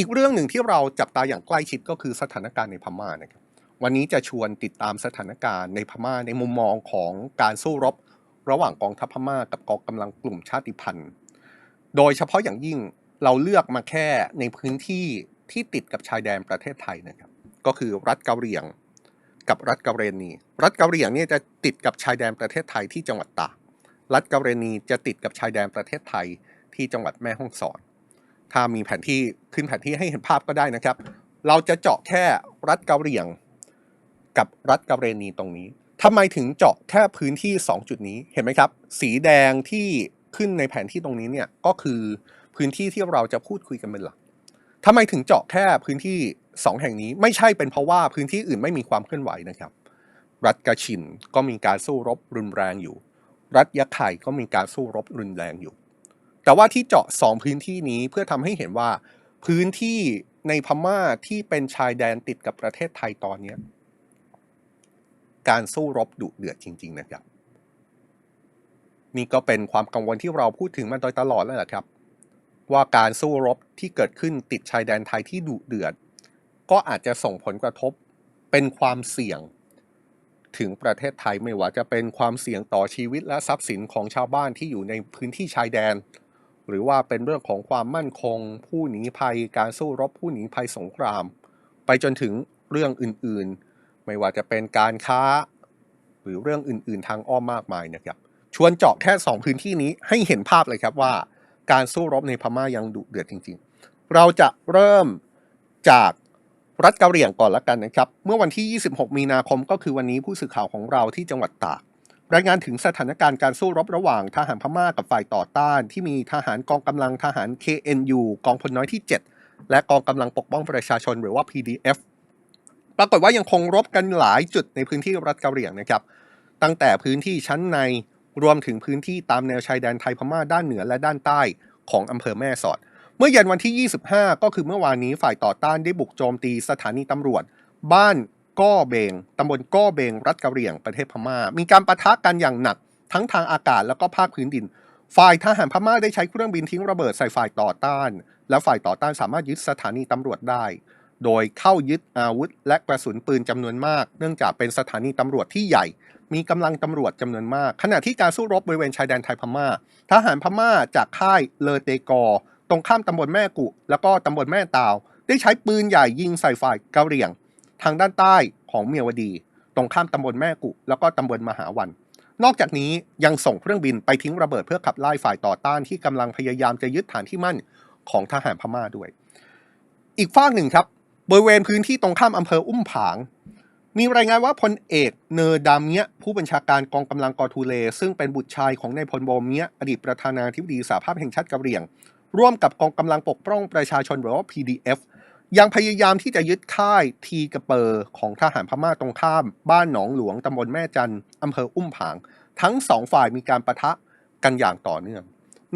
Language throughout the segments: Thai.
อีกเรื่องหนึ่งที่เราจับตาอย่างใกล้ชิดก็คือสถานการณ์ในพม่านะครับวันนี้จะชวนติดตามสถานการณ์ในพม่าในมุมมองของการสู้รบ ระหว่างกองทัพพม่ากับกองกำลังกลุ่มชาติพันธุ์ โดยเฉพาะอย่างยิ่งเราเลือกมาแค่ในพื้นที่ที่ติดกับชายแดนประเทศไทยนะครับก็คือรัฐเกาเหรี่ยงกับรัฐเกาเรนี รัฐเกาเหรี่ยงเนี่ยจะติดกับชายแดนประเทศไทยที่จังหวัดตาก รัฐเกาเรนีจะติดกับชายแดนประเทศไทยที่จังหวัดแม่ฮ่องสอน ถ้ามีแผนที่ขึ้นแผนที่ให้เห็นภาพก็ได้นะครับ เราจะเจาะแค่รัฐเกาเหรียง กับรัฐกาเรนีตรงนี้ทำไมถึงเจาะแค่พื้นที่ 2 จุดนี้เห็นไหมครับ สีแดงที่ขึ้นในแผนที่ตรงนี้เนี่ยก็คือพื้นที่ที่เราจะพูดคุยกันเป็นหลักทำไมถึงเจาะแค่พื้นที่ 2 แห่งนี้ ไม่ใช่เป็นเพราะว่าพื้นที่อื่นไม่มีความเคลื่อนไหวนะครับ รัฐกาชินก็มีการสู้รบรุนแรงอยู่ รัฐยะไข่ก็มีการสู้รบรุนแรงอยู่ แต่ว่าที่เจาะสองพื้นที่นี้เพื่อทำให้เห็นว่าพื้นที่ในพม่าที่เป็นชายแดนติดกับประเทศไทยตอนเนี้การสู้รบดุเดือดจริง ๆ นะครับ นี่ก็เป็นความกังวลที่เราพูดถึงมาโดยตลอดแล้วแหละครับ ว่าการสู้รบที่เกิดขึ้นติดชายแดนไทยที่ดุเดือด ก็อาจจะส่งผลกระทบเป็นความเสี่ยงถึงประเทศไทยไม่ว่าจะเป็นความเสี่ยงต่อชีวิตและทรัพย์สินของชาวบ้านที่อยู่ในพื้นที่ชายแดน หรือว่าเป็นเรื่องของความมั่นคง ผู้หนีภัย การสู้รบผู้หนีภัยสงคราม ไปจนถึงเรื่องอื่นๆ ไม่ว่าจะเป็นการค้า หรือเรื่องอื่นๆ ทางอ้อมมากมายนะครับ ชวนเจาะแค่ 2 พื้นที่นี้ให้เห็นภาพเลยครับว่า การสู้รบในพม่ายังดุเดือดจริง ๆ เราจะเริ่มจากรัฐกาเหรี่ยงก่อนละกันนะครับ เมื่อวันที่ 26 มีนาคมก็คือวันนี้ผู้สื่อข่าวของเราที่จังหวัดตาก รายงานถึงสถานการณ์การสู้รบระหว่างทหารพม่ากับฝ่ายต่อต้าน ที่มีทหารกองกำลังทหาร KNU กองพลน้อยที่ 7 และกองกำลังปกป้องประชาชนหรือว่า PDF ปรากฏว่ายังคงรบกันหลายจุดในพื้นที่รัฐกาเหรี่ยงนะครับ ตั้งแต่พื้นที่ชั้นในรวมถึงพื้นที่ตามแนวชายแดนไทยพม่าด้านเหนือและด้านใต้ของอำเภอแม่สอด เมื่อเย็นวันที่ 25 ก็คือเมื่อวานนี้ฝ่ายต่อต้านได้บุกโจมตีสถานีตำรวจ บ้าน ก้อเบงตำบลก้อเบงรัฐกะเหรี่ยงประเทศพม่า มีการปะทะกันอย่างหนักทั้งทางอากาศแล้วก็ภาคพื้นดิน ฝ่ายทหารพม่าได้ใช้เครื่องบินทิ้งระเบิดใส่ฝ่ายต่อต้าน และฝ่ายต่อต้านสามารถยึดสถานีตำรวจได้ โดยเข้ายึดอาวุธ และกระสุนปืนจำนวนมาก เนื่องจากเป็นสถานีตำรวจที่ใหญ่ มีกำลังตำรวจจำนวนมาก ขณะที่การสู้รบบริเวณชายแดนไทยพม่า ทหารพม่าจากค่ายเลเตกอ ตรงข้ามตำบลแม่กุ แล้วก็ตำบลแม่ตาว ได้ใช้ปืนใหญ่ยิงใส่ฝ่ายกะเหรี่ยง ทางด้านใต้ของเมียวดี ตรงข้ามตำบลแม่กุ แล้วก็ตำบลมหาวัน นอกจากนี้ยังส่งเครื่องบินไปทิ้งระเบิดเพื่อขับไล่ฝ่ายต่อต้านที่กำลังพยายามจะยึดฐานที่มั่นของทหารพม่าด้วย อีกฝากหนึ่งครับบริเวณพื้นที่ตรงข้ามอำเภออุ้มผาง มีรายงานว่าพลเอกเนอร์ดามเมียผู้บัญชาการกองกำลังกอทูเล ซึ่งเป็นบุตรชายของนายพลโบเมียอดีตประธานาธิบดีสหภาพแห่งชาติกะเหรี่ยง ร่วมกับกองกำลังปกป้องประชาชนหรือว่า PDF ยังพยายามที่จะยึดค่ายทีกระเปอร์ของทหารพม่าตรงข้าม บ้านหนองหลวงตำบลแม่จันอำเภออุ้มผาง ทั้งสองฝ่ายมีการประทะกันอย่างต่อเนื่อง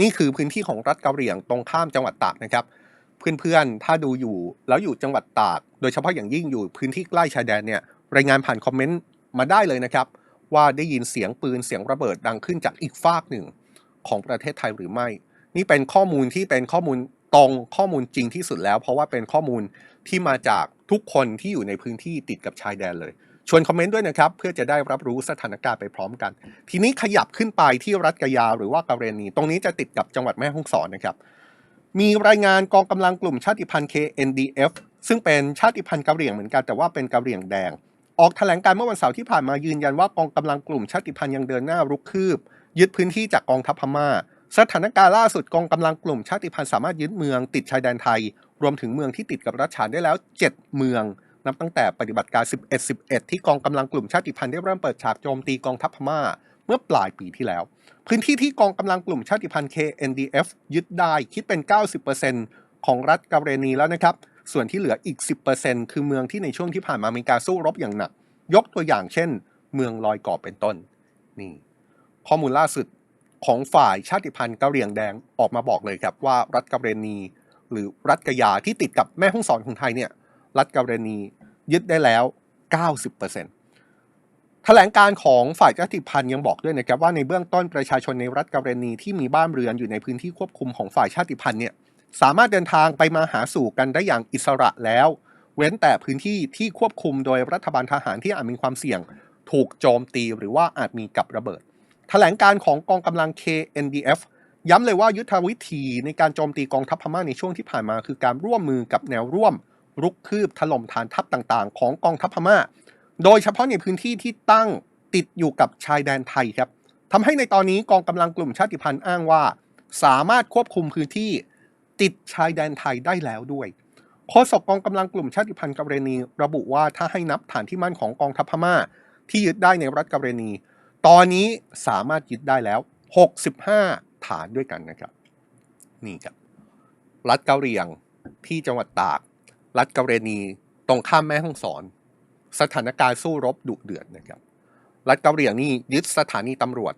นี่คือพื้นที่ของรัฐกะเหรี่ยงตรงข้ามจังหวัดตากนะครับ เพื่อนๆ ถ้าดูอยู่แล้วอยู่จังหวัดตาก โดยเฉพาะอย่างยิ่งอยู่พื้นที่ใกล้ชายแดนเนี่ยรายงานผ่านคอมเมนต์มาได้เลยนะครับ ว่าได้ยินเสียงปืนเสียงระเบิดดังขึ้นจากอีกฟากหนึ่งของประเทศไทยหรือไม่ นี่เป็นข้อมูลที่เป็นข้อมูล ตรงข้อมูลจริงที่สุดแล้ว เพราะว่าเป็นข้อมูลที่มาจากทุกคนที่อยู่ในพื้นที่ติดกับชายแดนเลย ชวนคอมเมนต์ด้วยนะครับ เพื่อจะได้รับรู้สถานการณ์ไปพร้อมกัน ทีนี้ขยับขึ้นไปที่รัฐกะยาหรือว่ากะเรนี ตรงนี้จะติดกับจังหวัดแม่ฮ่องสอนนะครับมีรายงานกองกำลังกลุ่มชาติพันธุ์ KNDF ซึ่งเป็นชาติพันธุ์กะเหรี่ยงเหมือนกันแต่ว่าเป็นกะเหรี่ยงแดง ออกแถลงการเมื่อวันเสาร์ที่ผ่านมายืนยันว่ากองกำลังกลุ่มชาติพันธุ์ยังเดินหน้ารุกคืบ ยึดพื้นที่จากกองทัพพม่า สถานการณ์ล่าสุดกองกำลังกลุ่มชาติพันธุ์สามารถยึดเมืองติดชายแดนไทย รวมถึงเมืองที่ติดกับรัฐฉานได้แล้ว 7 เมือง นับตั้งแต่ปฏิบัติการ 11 11 ที่กองกำลังกลุ่มชาติพันธุ์ได้เริ่มเปิดฉากโจมตีกองทัพพม่าเมื่อปลายปีที่แล้ว พื้นที่ที่กองกำลังกลุ่มชาติพันธุ์ KNDF ยึดได้คิดเป็น 90%ของรัฐกาเรนีแล้วนะครับ ส่วนที่เหลืออีก 10%คือเมืองที่ในช่วงที่ผ่านมามีการสู้รบอย่างหนัก ยกตัวอย่างเช่น เมืองลอยก่อเป็นต้น นี่ ข้อมูลล่าสุด ของฝ่ายชาติพันธุ์กะเหรี่ยงแดงออกมาบอกเลยครับว่ารัฐกาเรนีหรือรัฐกะยาที่ติดกับแม่ฮ่องสอนของไทยเนี่ยรัฐกาเรนียึดได้แล้ว 90%แถลงการของฝ่ายชาติพันธุ์ยังบอกด้วยนะครับว่าในเบื้องต้นประชาชนในรัฐกาเรนีที่มีบ้านเรือนอยู่ในพื้นที่ควบคุมของฝ่ายชาติพันธุ์เนี่ยสามารถเดินทางไปมาหาสู่กันได้อย่างอิสระแล้ว เว้นแต่พื้นที่ที่ควบคุมโดยรัฐบาลทหารที่อาจมีความเสี่ยง ถูกโจมตีหรือว่าอาจมีกับระเบิด ถลงการของกองกำลัง KNDF ย้ำเลยว่ายุทธวิธีในการโจมตีกองทัพพม่าในช่วงที่ผ่านมาคือการร่วมมือกับแนวร่วม รุกคืบถล่มฐานทัพต่างๆ ของกองทัพพม่า โดยเฉพาะในพื้นที่ที่ตั้งติดอยู่กับชายแดนไทยครับทำให้ในตอนนี้กองกำลังกลุ่มชาติพันธุ์อ้างว่า สามารถควบคุมพื้นที่ติดชายแดนไทยได้แล้วด้วยโฆษกกองกำลังกลุ่มชาติพันธุ์กะเรนี ระบุว่าถ้าให้นับฐานที่มั่นของกองทัพพม่า ที่ยึดได้ในรัฐกะเรนี ตอนนี้สามารถยึดได้แล้ว 65 ฐานด้วยกันนะครับ นี่ครับ รัฐเกาเรียงที่จังหวัดตาก รัฐเกาเรนีตรงข้ามแม่ฮ่องสอน สถานการณ์สู้รบดุเดือดนะครับ รัฐเกาเรียงนี่ยึดสถานีตำรวจ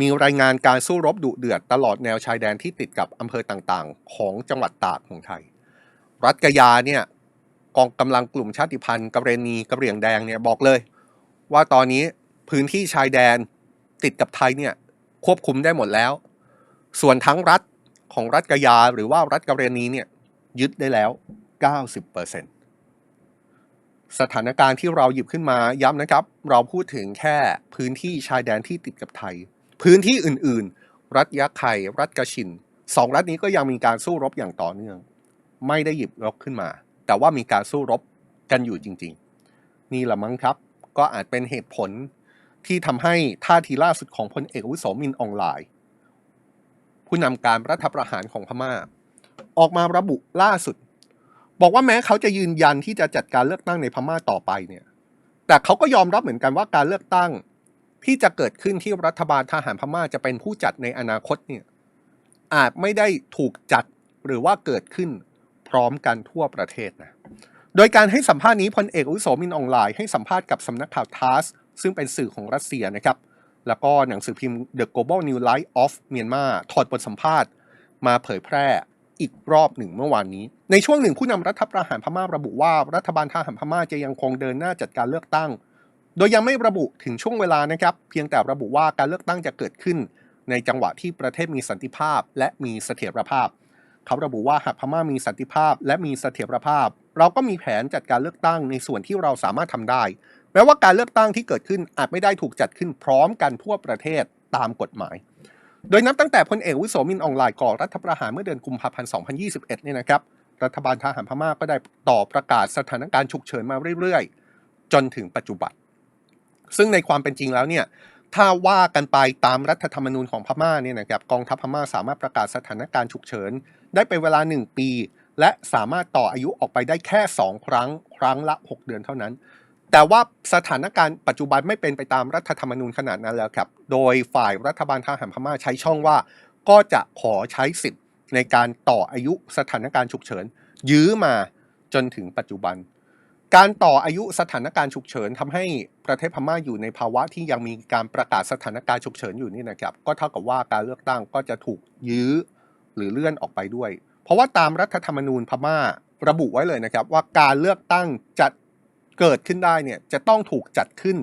มีรายงานการสู้รบดุเดือดตลอดแนวชายแดนที่ติดกับอำเภอต่างๆ ของจังหวัดตากของไทย รัฐกะยาเนี่ยกองกำลังกลุ่มชาติพันธุ์กะเรนีกะเหรี่ยงแดงเนี่ยบอกเลย ว่าตอนนี้ พื้นที่ชายแดนติดกับไทยเนี่ยควบคุมได้หมดแล้ว ส่วนทั้งรัฐของรัฐกยาหรือว่ารัฐกะเรนีเนี่ยยึดได้แล้ว 90%สถานการณ์ที่เราหยิบขึ้นมาย้ำนะครับ เราพูดถึงแค่พื้นที่ชายแดนที่ติดกับไทย พื้นที่อื่นๆ รัฐยะไข่รัฐกะชินสองรัฐนี้ก็ยังมีการสู้รบอย่างต่อเนื่อง ไม่ได้หยิบยกขึ้นมา แต่ว่ามีการสู้รบกันอยู่จริง ๆ นี่แหละมั้งครับ ก็อาจเป็นเหตุผล ที่ทำให้ท่าทีล่าสุดของพลเอกอาวุโสมินอองไลน์ผู้นำการรัฐประหารของพม่า ออกมาระบุล่าสุด บอกว่าแม้เขาจะยืนยันที่จะจัดการเลือกตั้งในพม่าต่อไปเนี่ย แต่เขาก็ยอมรับเหมือนกันว่าการเลือกตั้งที่จะเกิดขึ้นที่รัฐบาลทหารพม่าจะเป็นผู้จัดในอนาคตเนี่ยอาจไม่ได้ถูกจัดหรือว่าเกิดขึ้นพร้อมกันทั่วประเทศนะ โดยการให้สัมภาษณ์นี้พลเอกอุโสมินออนไลน์ให้สัมภาษณ์กับสำนักข่าวทาส ซึ่งเป็นสื่อของรัสเซียนะครับ แล้วก็หนังสือพิมพ์ The Global New Light of Myanmar ถอดบทสัมภาษณ์ มาเผยแพร่อีกรอบหนึ่งเมื่อวานนี้ ในช่วงหนึ่งผู้นำรัฐประหารพม่าระบุว่ารัฐบาลทหารพม่าจะยังคงเดินหน้าจัดการเลือกตั้ง โดยยังไม่ระบุถึงช่วงเวลานะครับ เพียงแต่ระบุว่าการเลือกตั้งจะเกิดขึ้น ในจังหวะที่ประเทศมีสันติภาพและมีเสถียรภาพ เขาระบุว่าหากพม่ามีสันติภาพและมีเสถียรภาพ เราก็มีแผนจัดการเลือกตั้งในส่วนที่เราสามารถทำได้ แม้ว่าการเลือกตั้งที่เกิดขึ้นอาจไม่ได้ถูกจัดขึ้นพร้อมกันทั่วประเทศตามกฎหมาย โดยนับตั้งแต่พลเอกวิโสมินออนไลน์ก่อรัฐประหารเมื่อเดือนกุมภาพันธ์ 2021 เนี่ยนะครับ รัฐบาลทหารพม่าก็ได้ต่อประกาศสถานการณ์ฉุกเฉินมาเรื่อยๆ จนถึงปัจจุบัน ซึ่งในความเป็นจริงแล้วเนี่ยถ้าว่ากันไปตามรัฐธรรมนูญของพม่าเนี่ยนะครับกองทัพพม่าสามารถประกาศสถานการณ์ฉุกเฉิน ได้เป็นเวลา 1 ปี และสามารถต่ออายุออกไปได้แค่ 2 ครั้ง ครั้งละ 6 เดือนเท่านั้น แต่ว่าสถานการณ์ปัจจุบันไม่เป็นไปตามรัฐธรรมนูญขนาดนั้นแล้วครับ โดยฝ่ายรัฐบาลทหารพม่าใช้ช่องว่า ก็จะขอใช้สิทธิ์ในการต่ออายุสถานการณ์ฉุกเฉิน ยื้อมาจนถึงปัจจุบัน การต่ออายุสถานการณ์ฉุกเฉินทำให้ประเทศพม่าอยู่ในภาวะที่ยังมีการประกาศสถานการณ์ฉุกเฉินอยู่นี่นะครับ ก็เท่ากับว่าการเลือกตั้งก็จะถูกยื้อหรือเลื่อนออกไปด้วย เพราะว่าตามรัฐธรรมนูญพม่าระบุไว้เลยนะครับว่าการเลือกตั้งจะ เกิดขึ้นได้เนี่ยจะต้องถูกจัดขึ้น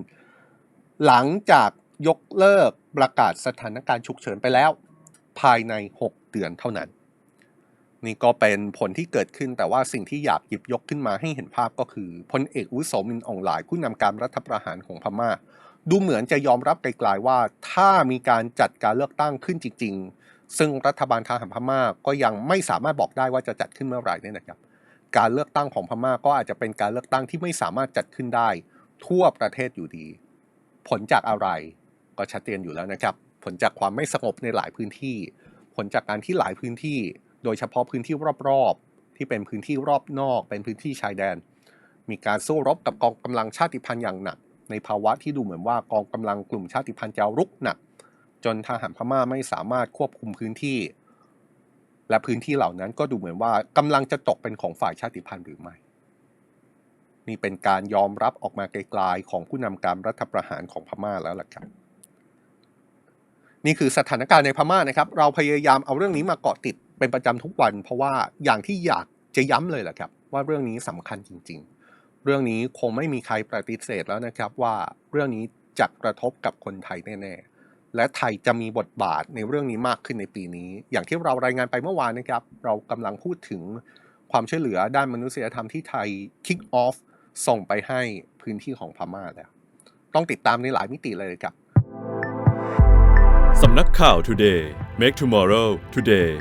หลังจากยกเลิกประกาศสถานการณ์ฉุกเฉินไปแล้ว ภายใน 6 เดือนเท่านั้น นี่ก็เป็นผลที่เกิดขึ้นแต่ว่าสิ่งที่อยากหยิบยกขึ้นมาให้เห็นภาพก็คือพลเอกอุโสมินอองหลายผู้นำการรัฐประหารของพม่า ดูเหมือนจะยอมรับไกลๆว่าถ้ามีการจัดการเลือกตั้งขึ้นจริง ๆ ซึ่งรัฐบาลทหารพม่าก็ยังไม่สามารถบอกได้ว่าจะจัดขึ้นเมื่อไหร่เนี่ยนะครับ การเลือกตั้งของพม่าก็อาจจะเป็นการเลือกตั้งที่ไม่สามารถจัดขึ้นได้ ทั่วประเทศอยู่ดี ผลจากอะไรก็ชัดเจนอยู่แล้วนะครับ ผลจากความไม่สงบในหลายพื้นที่ ผลจากการที่หลายพื้นที่ โดยเฉพาะพื้นที่รอบๆ ที่เป็นพื้นที่รอบนอก เป็นพื้นที่ชายแดน มีการสู้รบกับกองกำลังชาติพันธุ์อย่างหนัก ในภาวะที่ดูเหมือนว่ากองกำลังกลุ่มชาติพันธุ์จะรุกหนัก จนทหารพม่าไม่สามารถควบคุมพื้นที่ และพื้นที่เหล่านั้นก็ดูเหมือนว่ากำลังจะตกเป็นของฝ่ายชาติพันธุ์หรือไม่ นี่เป็นการยอมรับออกมาไกลๆของผู้นำการรัฐประหารของพม่าแล้วล่ะครับนี่คือสถานการณ์ในพม่านะครับ เราพยายามเอาเรื่องนี้มาเกาะติดเป็นประจำทุกวัน เพราะว่าอย่างที่อยากจะย้ำเลยแหละครับ ว่าเรื่องนี้สำคัญจริง ๆ เรื่องนี้คงไม่มีใครปฏิเสธแล้วนะครับว่าเรื่องนี้จะกระทบกับคนไทยแน่ และไทยจะมีบทบาทในเรื่องนี้มากขึ้นในปีนี้ อย่างที่เรารายงานไปเมื่อวานนะครับ เรากำลังพูดถึงความช่วยเหลือด้านมนุษยธรรมที่ไทยคิกออฟส่งไปให้พื้นที่ของพม่าแล้ว ต้องติดตามในหลายมิติเลยครับสำนักข่าว Today Make Tomorrow Today